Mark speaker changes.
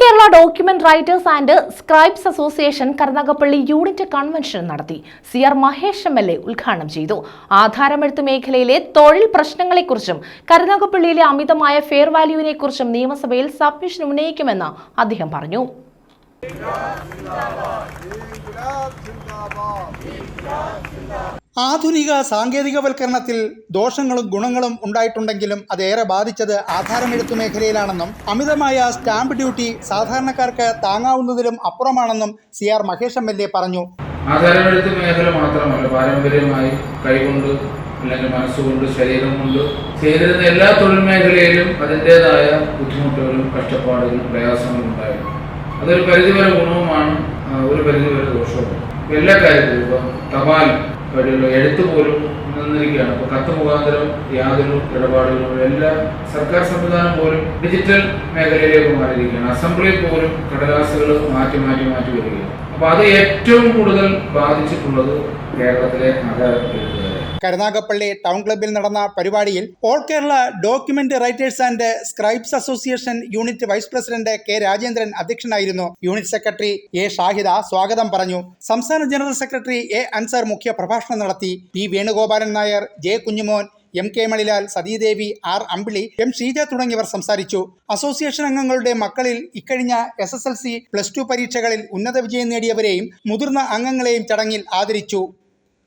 Speaker 1: Kerala document writers and scribes association Karunagappally unit convention നടത്തി. C R Mahesh M L A ഉദ്ഘാടനം ചെയ്തു. ആധാരമെഴുത്ത് മേഖലയിലെ തൊഴിൽ പ്രശ്നങ്ങളെക്കുറിച്ചും കരുനാഗപ്പള്ളിയിലെ അമിതമായ ഫെയർ വാല്യൂവിനെക്കുറിച്ചും നിയമസഭയിൽ സബ്മിഷൻ ഉന്നയിക്കുമെന്ന് അദ്ദേഹം പറഞ്ഞു.
Speaker 2: ആധുനിക സാങ്കേതികവൽക്കരണത്തിൽ ദോഷങ്ങളും ഗുണങ്ങളും ഉണ്ടായിട്ടുണ്ടെങ്കിലും അതേറെ ബാധിച്ചത് ആധാരമെഴുത്തു മേഖലയിലാണെന്നും അമിതമായ സ്റ്റാമ്പ് ഡ്യൂട്ടി സാധാരണക്കാർക്ക് താങ്ങാവുന്നതിലും അപ്പുറമാണെന്നും C R Mahesh M L A പറഞ്ഞു.
Speaker 3: ആധാരമെഴുത്ത് മേഖല മാത്രമല്ല പാരമ്പര്യമായി കൈകൊണ്ട് അല്ലെങ്കിൽ മനസ്സുകൊണ്ട് ശരീരം കൊണ്ട് ചെയ്തിരുന്ന എല്ലാ തൊഴിൽ മേഖലയിലും അതിന്റെതായ ബുദ്ധിമുട്ടുകളും കഷ്ടപ്പാടുകളും പ്രയാസങ്ങളും ഉണ്ടായിരുന്നു. അതൊരു പരിധിവരെ ഗുണവുമാണ് ഒരു പരിധിവരെ ദോഷവും എല്ലാ കാര്യത്തിലും ഇപ്പം തപാൽ വഴിയുള്ള എഴുത്ത് പോലും നിന്നിരിക്കുകയാണ്. അപ്പോൾ കത്ത് മുഖാന്തരം യാതൊരു ഇടപാടുകളും എല്ലാ സർക്കാർ സംവിധാനം പോലും ഡിജിറ്റൽ മേഖലയിലേക്ക് മാറിയിരിക്കുകയാണ്. അസംബ്ലിയിൽ പോലും കടലാസുകൾ മാറ്റി മാറ്റി മാറ്റി വരികയാണ്. അപ്പൊ അത് ഏറ്റവും കൂടുതൽ ബാധിച്ചിട്ടുള്ളത് കേരളത്തിലെ നഗര എഴുത്തുകാരെ
Speaker 2: കരുനാഗപ്പള്ളി ടൗൺ ക്ലബ്ബിൽ നടന്ന പരിപാടിയിൽ all Kerala document writers and scribes association unit vice president K Rajendran അധ്യക്ഷനായിരുന്നു. യൂണിറ്റ് സെക്രട്ടറി എ ഷാഹിദ സ്വാഗതം പറഞ്ഞു. സംസ്ഥാന ജനറൽ സെക്രട്ടറി എ അൻസർ മുഖ്യ പ്രഭാഷണം നടത്തി. P Venugopalan Nair J Kunjumon M K Manilal Sathidevi R Ambili M Sheeja തുടങ്ങിയവർ സംസാരിച്ചു. Association അംഗങ്ങളുടെ മക്കളിൽ ഇക്കഴിഞ്ഞ S S L C plus two പരീക്ഷകളിൽ ഉന്നത വിജയം നേടിയവരെയും മുതിർന്ന അംഗങ്ങളെയും ചടങ്ങിൽ ആദരിച്ചു.